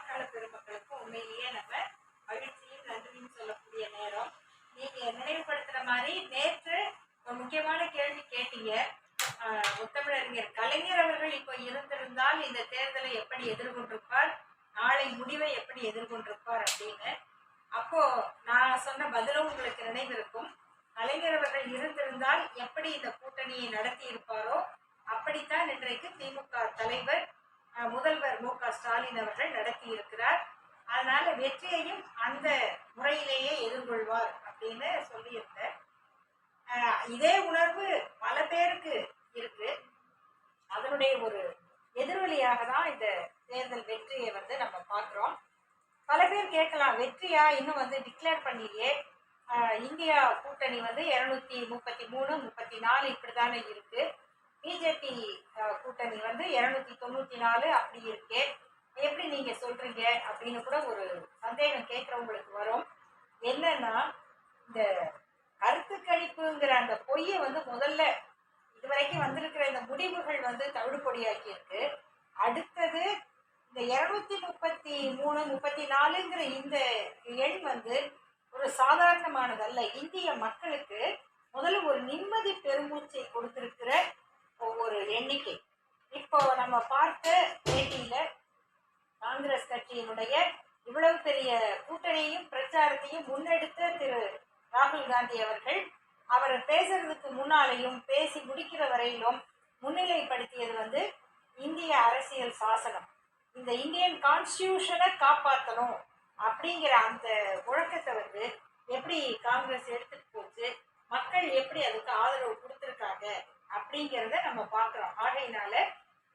வாக்காள பெருமக்களுக்கும் உண்மையிலேயே நம்ம மகிழ்ச்சியும் நன்றியும் சொல்லக்கூடிய நேரம். நீங்க நினைவுபடுத்துற மாதிரி நேற்று ஒரு முக்கியமான கேள்வி கேட்டீங்க. முத்தமிழறிஞர் கலைஞர் அவர்கள் இப்போ இருந்திருந்தால் இந்த தேர்தலை எப்படி எதிர்கொண்டிருப்பார் நாளை முடிவை எப்படி எதிர்கொண்டிருப்பார் அப்படின்னு. அப்போ நான் சொன்ன பதிலும் உங்களுக்கு நினைவிருக்கும். கலைஞர் அவர்கள் இருந்திருந்தால் எப்படி இந்த கூட்டணியை நடத்தி இருப்பாரோ அப்படித்தான் இன்றைக்கு திமுக தலைவர் முதல்வர் மு க ஸ்டாலின் அவர்கள் நடத்தி இருக்கிறார் அதனால வெற்றியையும் அந்த முறையிலேயே எதிர்கொள்வார் அப்படின்னு சொல்லியிருந்தேன் இதே உணர்வு பல பேருக்கு இருக்கு. அதனுடைய ஒரு எதிரொலியாக தான் இந்த தேர்தல் வெற்றியை வந்து நம்ம பார்க்குறோம். பல பேர் கேட்கலாம் வெற்றியா? இன்னும் வந்து டிக்ளேர் பண்ணியே. இந்தியா கூட்டணி வந்து இரநூத்தி முப்பத்தி மூணு முப்பத்தி நாலு இப்படி தானே இருக்கு. பிஜேபி கூட்டணி வந்து இருநூத்தி தொண்ணூத்தி நாலு அப்படி இருக்கு. எப்படி நீங்க சொல்றீங்க? அப்படின்னு கூட ஒரு சந்தேகம் கேட்கறவங்களுக்கு வரும். என்னன்னா இந்த கருத்து கணிப்புங்கிற அந்த பொய்யை வந்து முதல்ல இதுவரைக்கும் வந்திருக்கிற இந்த முடிவுகள் வந்து தவிடுபொடியாக்கி இருக்கு அடுத்தது இந்த இருநூத்தி முப்பத்தி மூணு முப்பத்தி நாலுங்கிற இந்த எண் வந்து ஒரு சாதாரணமானதல்ல இந்திய மக்களுக்கு முதல்ல ஒரு நிம்மதி பெருமூச்சை கொடுத்திருக்கிற ஒரு எண்ணிக்கை. இப்போ நம்ம பார்த்த பேட்டியில காங்கிரஸ் கட்சியினுடைய இவ்வளவு பெரிய கூட்டணியும் பிரச்சாரத்தையும் முன்னெடுத்த திரு ராகுல் காந்தி அவர்கள் அவர் பேசுறதுக்கு முன்னாலேயும் பேசி முடிக்கிற வரையிலும் முன்னிலைப்படுத்தியது வந்து இந்திய அரசியல் சாசனம். இந்த இந்தியன் கான்ஸ்டியூஷனை காப்பாற்றணும் அப்படிங்கிற அந்த முழக்கத்தை வந்து எப்படி காங்கிரஸ் எடுத்துட்டு போச்சு மக்கள் எப்படி அதுக்கு ஆதரவு கொடுத்துருக்காங்க அப்படிங்கிறத நம்ம பார்க்குறோம். ஆகையினால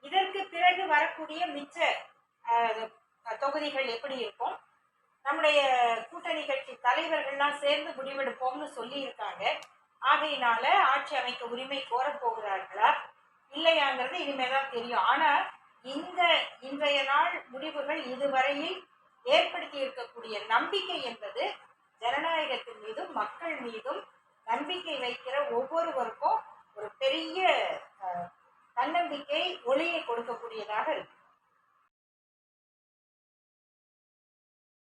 இதற்கு பிறகு வரக்கூடிய மிச்ச தொகுதிகள் எப்படி இருக்கும்? நம்முடைய கூட்டணி கட்சி தலைவர்கள்லாம் சேர்ந்து முடிவெடுப்போம்னு சொல்லியிருக்காங்க. ஆகையினால ஆட்சி அமைக்க உரிமை கோரப் போகிறார்களா? இல்லையாங்கிறது இனிமேல் தான் தெரியும். ஆனா இந்த இன்றைய நாள் முடிவுகள் இதுவரையில் ஏற்படுத்தி இருக்கக்கூடிய நம்பிக்கை என்பது ஜனநாயகத்தின் மீதும் மக்கள் மீதும் நம்பிக்கை வைக்கிற ஒவ்வொருவருக்கும் ஒரு பெரிய தன்னம்பிக்கை ஒளியை கொடுக்கக்கூடியதாக இருக்கு.